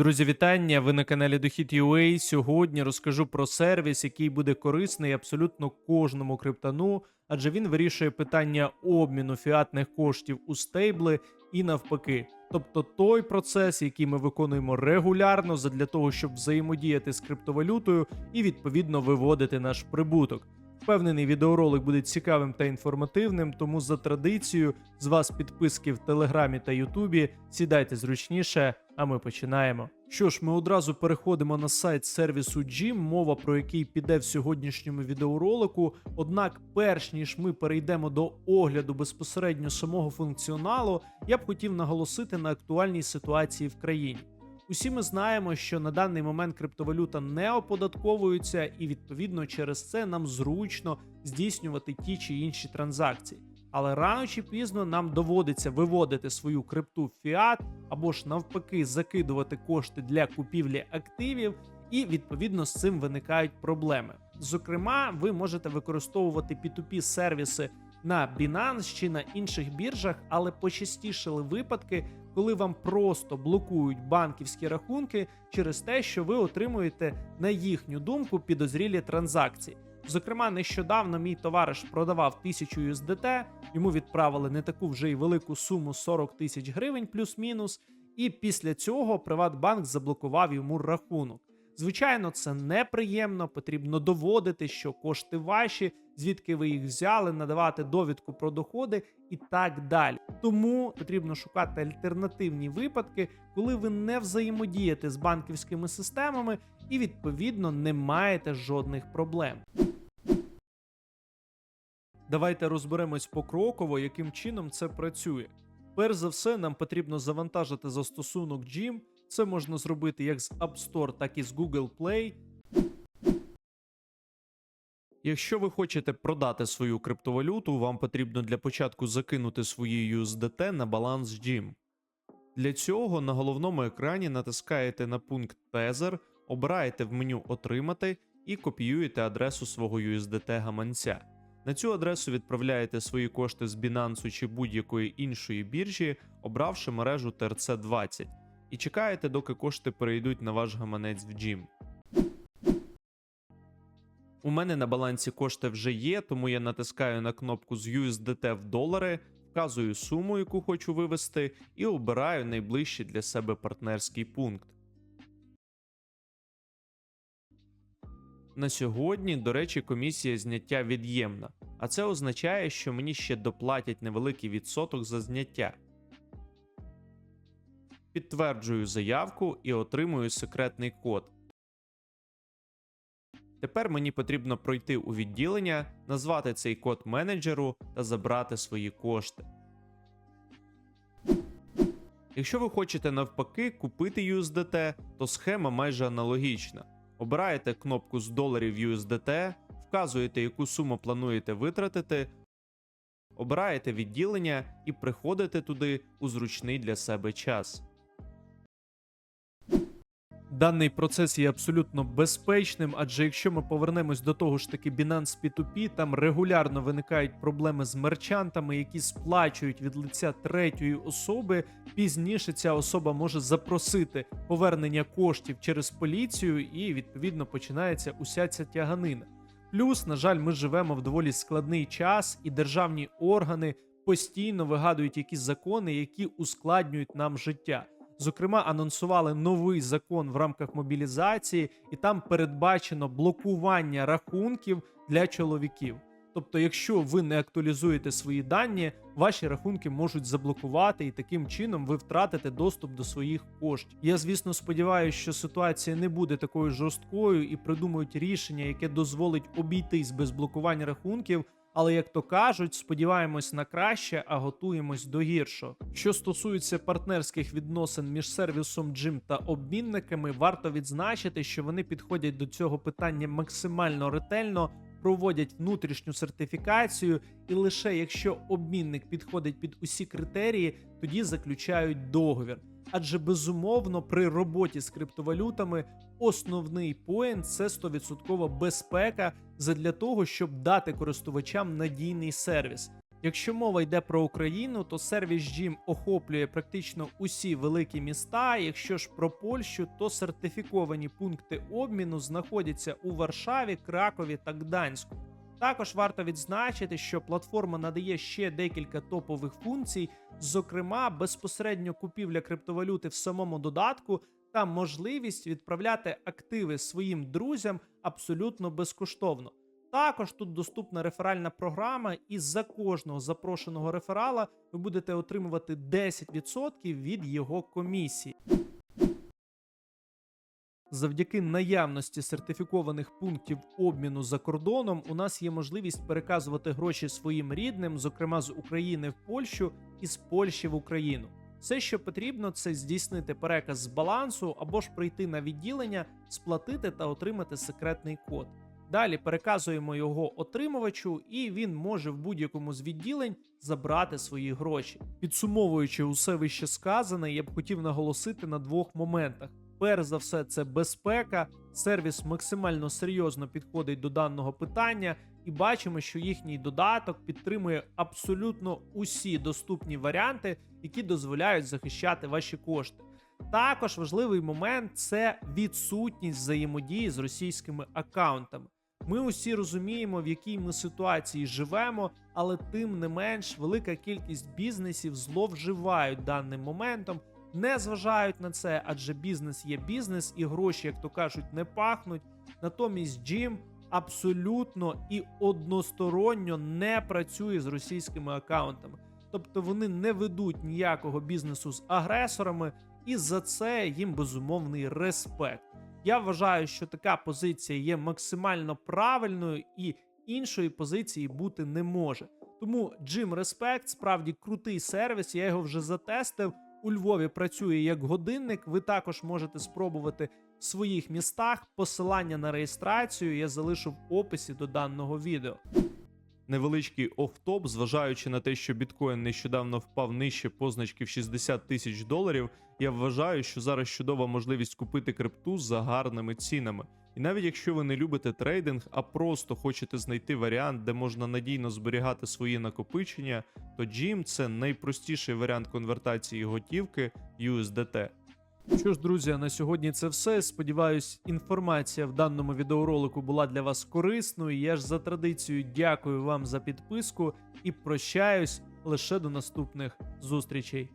Друзі, вітання! Ви на каналі Дохід.ua. Сьогодні розкажу про сервіс, який буде корисний абсолютно кожному криптану, адже він вирішує питання обміну фіатних коштів у стейбли і навпаки. Тобто той процес, який ми виконуємо регулярно задля того, щоб взаємодіяти з криптовалютою і відповідно виводити наш прибуток. Впевнений, відеоролик буде цікавим та інформативним, тому за традицією з вас підписки в Телеграмі та Ютубі. Сідайте зручніше, а ми починаємо. Що ж, ми одразу переходимо на сайт сервісу Gym, мова про який піде в сьогоднішньому відеоролику. Однак, перш ніж ми перейдемо до огляду безпосередньо самого функціоналу, я б хотів наголосити на актуальній ситуації в країні. Усі ми знаємо, що на даний момент криптовалюта не оподатковується, і відповідно через це нам зручно здійснювати ті чи інші транзакції. Але рано чи пізно нам доводиться виводити свою крипту в фіат або ж навпаки закидувати кошти для купівлі активів, і відповідно з цим виникають проблеми. Зокрема, ви можете використовувати P2P сервіси на Binance чи на інших біржах, але почастішали випадки, коли вам просто блокують банківські рахунки через те, що ви отримуєте на їхню думку підозрілі транзакції. Зокрема, нещодавно мій товариш продавав 1000 USDT, йому відправили не таку вже й велику суму 40 тисяч гривень плюс-мінус, і після цього Приватбанк заблокував йому рахунок. Звичайно, це неприємно, потрібно доводити, що кошти ваші, звідки ви їх взяли, надавати довідку про доходи і так далі. Тому потрібно шукати альтернативні випадки, коли ви не взаємодієте з банківськими системами і відповідно не маєте жодних проблем. Давайте розберемось покроково, яким чином це працює. Перш за все, нам потрібно завантажити застосунок Gym. Це можна зробити як з App Store, так і з Google Play. Якщо ви хочете продати свою криптовалюту, вам потрібно для початку закинути свої USDT на баланс Gym. Для цього на головному екрані натискаєте на пункт Tether, обираєте в меню Отримати і копіюєте адресу свого USDT гаманця. На цю адресу відправляєте свої кошти з Binance чи будь-якої іншої біржі, обравши мережу TRC20, і чекаєте, доки кошти перейдуть на ваш гаманець в Gym. У мене на балансі кошти вже є, тому я натискаю на кнопку з USDT в долари, вказую суму, яку хочу вивести, і обираю найближчий для себе партнерський пункт. На сьогодні, до речі, комісія зняття від'ємна, а це означає, що мені ще доплатять невеликий відсоток за зняття. Підтверджую заявку і отримую секретний код. Тепер мені потрібно пройти у відділення, назвати цей код менеджеру та забрати свої кошти. Якщо ви хочете навпаки купити USDT, то схема майже аналогічна. Обираєте кнопку з доларів USDT, вказуєте, яку суму плануєте витратити, обираєте відділення і приходите туди у зручний для себе час. Даний процес є абсолютно безпечним, адже якщо ми повернемось до того ж таки Binance P2P, там регулярно виникають проблеми з мерчантами, які сплачують від лиця третьої особи. Пізніше ця особа може запросити повернення коштів через поліцію, і відповідно починається уся ця тяганина. Плюс, на жаль, ми живемо в доволі складний час, і державні органи постійно вигадують якісь закони, які ускладнюють нам життя. Зокрема, анонсували новий закон в рамках мобілізації, і там передбачено блокування рахунків для чоловіків. Тобто, якщо ви не актуалізуєте свої дані, ваші рахунки можуть заблокувати, і таким чином ви втратите доступ до своїх коштів. Я, звісно, сподіваюся, що ситуація не буде такою жорсткою і придумають рішення, яке дозволить обійтись без блокування рахунків. Але як то кажуть, сподіваємось на краще, а готуємось до гіршого. Що стосується партнерських відносин між сервісом Gym та обмінниками, варто відзначити, що вони підходять до цього питання максимально ретельно, проводять внутрішню сертифікацію, і лише якщо обмінник підходить під усі критерії, тоді заключають договір. Адже безумовно при роботі з криптовалютами основний поінт це 100% безпека задля того, щоб дати користувачам надійний сервіс. Якщо мова йде про Україну, то сервіс Джім охоплює практично усі великі міста. Якщо ж про Польщу, то сертифіковані пункти обміну знаходяться у Варшаві, Кракові та Гданську. Також варто відзначити, що платформа надає ще декілька топових функцій, зокрема, безпосередньо купівля криптовалюти в самому додатку та можливість відправляти активи своїм друзям абсолютно безкоштовно. Також тут доступна реферальна програма, і за кожного запрошеного реферала ви будете отримувати 10% від його комісії. Завдяки наявності сертифікованих пунктів обміну за кордоном у нас є можливість переказувати гроші своїм рідним, зокрема з України в Польщу і з Польщі в Україну. Все, що потрібно, це здійснити переказ з балансу або ж прийти на відділення, сплатити та отримати секретний код. Далі переказуємо його отримувачу, і він може в будь-якому з відділень забрати свої гроші. Підсумовуючи усе вище сказане, я б хотів наголосити на двох моментах. Перш за все, це безпека. Сервіс максимально серйозно підходить до даного питання, і бачимо, що їхній додаток підтримує абсолютно усі доступні варіанти, які дозволяють захищати ваші кошти. Також важливий момент це відсутність взаємодії з російськими аккаунтами. Ми усі розуміємо, в якій ми ситуації живемо, але тим не менш велика кількість бізнесів зловживають даним моментом, не зважають на це, адже бізнес є бізнес, і гроші, як то кажуть, не пахнуть. Натомість Джим абсолютно і односторонньо не працює з російськими аккаунтами. Тобто вони не ведуть ніякого бізнесу з агресорами, і за це їм безумовний респект. Я вважаю, що така позиція є максимально правильною і іншої позиції бути не може. Тому Gym Respect справді крутий сервіс. Я його вже затестив. У Львові працює як годинник. Ви також можете спробувати в своїх містах. Посилання на реєстрацію я залишу в описі до даного відео. Невеличкий офтоп, зважаючи на те, що біткоін нещодавно впав нижче позначки в 60 тисяч доларів, я вважаю, що зараз чудова можливість купити крипту за гарними цінами. І навіть якщо ви не любите трейдинг, а просто хочете знайти варіант, де можна надійно зберігати свої накопичення, то GIM – це найпростіший варіант конвертації готівки USDT. Що ж, друзі, на сьогодні це все. Сподіваюсь, інформація в даному відеоролику була для вас корисною. Я ж за традицією дякую вам за підписку і прощаюсь лише до наступних зустрічей.